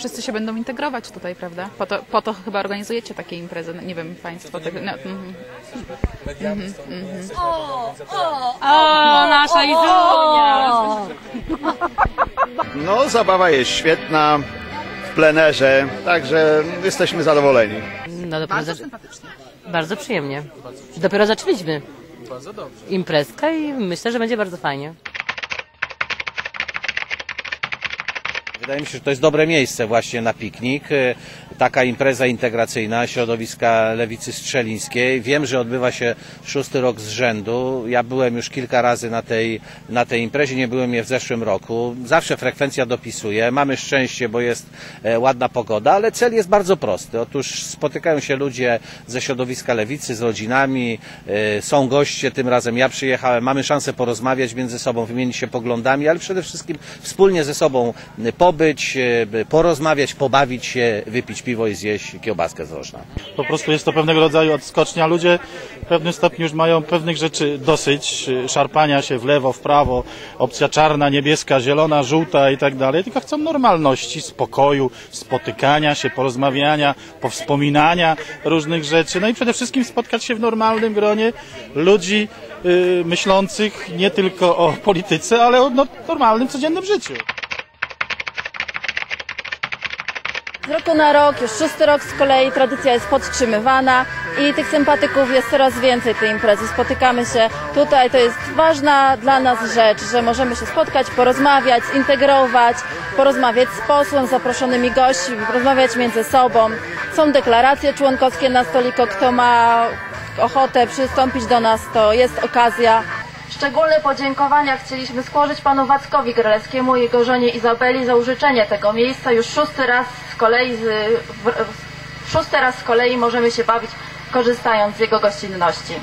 wszyscy się będą integrować tutaj, prawda? Po to, po to chyba organizujecie takie imprezy, no, nie wiem, państwo. Tak, no, mhm. O, nasza Izunia! No, zabawa jest świetna w plenerze, także jesteśmy zadowoleni. No dopiero Bardzo zac- sympatycznie. bardzo przyjemnie. Dopiero zaczęliśmy. Bardzo dobrze. Imprezka i myślę, że będzie bardzo fajnie. Wydaje mi się, że to jest dobre miejsce właśnie na piknik. E, Taka impreza integracyjna środowiska lewicy strzelińskiej. Wiem, że odbywa się szósty rok z rzędu. Ja byłem już kilka razy na tej, na tej imprezie, nie byłem je w zeszłym roku. Zawsze frekwencja dopisuje. Mamy szczęście, bo jest e, ładna pogoda, ale cel jest bardzo prosty. Otóż spotykają się ludzie ze środowiska lewicy, z rodzinami, e, są goście, tym razem ja przyjechałem. Mamy szansę porozmawiać między sobą, wymienić się poglądami, ale przede wszystkim wspólnie ze sobą e, pobyć, e, porozmawiać, pobawić się, wypić piwo i zjeść kiełbaskę z rożna. Po prostu jest to pewnego rodzaju odskocznia. Ludzie w pewnym stopniu już mają pewnych rzeczy dosyć, szarpania się w lewo, w prawo, opcja czarna, niebieska, zielona, żółta i tak dalej, tylko chcą normalności, spokoju, spotykania się, porozmawiania, powspominania różnych rzeczy, no i przede wszystkim spotkać się w normalnym gronie ludzi y, myślących nie tylko o polityce, ale o no, normalnym, codziennym życiu. Z roku na rok, już szósty rok z kolei tradycja jest podtrzymywana i tych sympatyków jest coraz więcej tej imprezy. Spotykamy się tutaj, to jest ważna dla nas rzecz, że możemy się spotkać, porozmawiać, zintegrować, porozmawiać z posłem, z zaproszonymi gośćmi, porozmawiać między sobą. Są deklaracje członkowskie na stoliku, kto ma ochotę przystąpić do nas, to jest okazja. Szczególne podziękowania chcieliśmy skłożyć panu Wackowi Grelewskiemu i jego żonie Izabeli za użyczenie tego miejsca. Już szósty raz z kolei, z, w, szósty raz z kolei możemy się bawić korzystając z jego gościnności.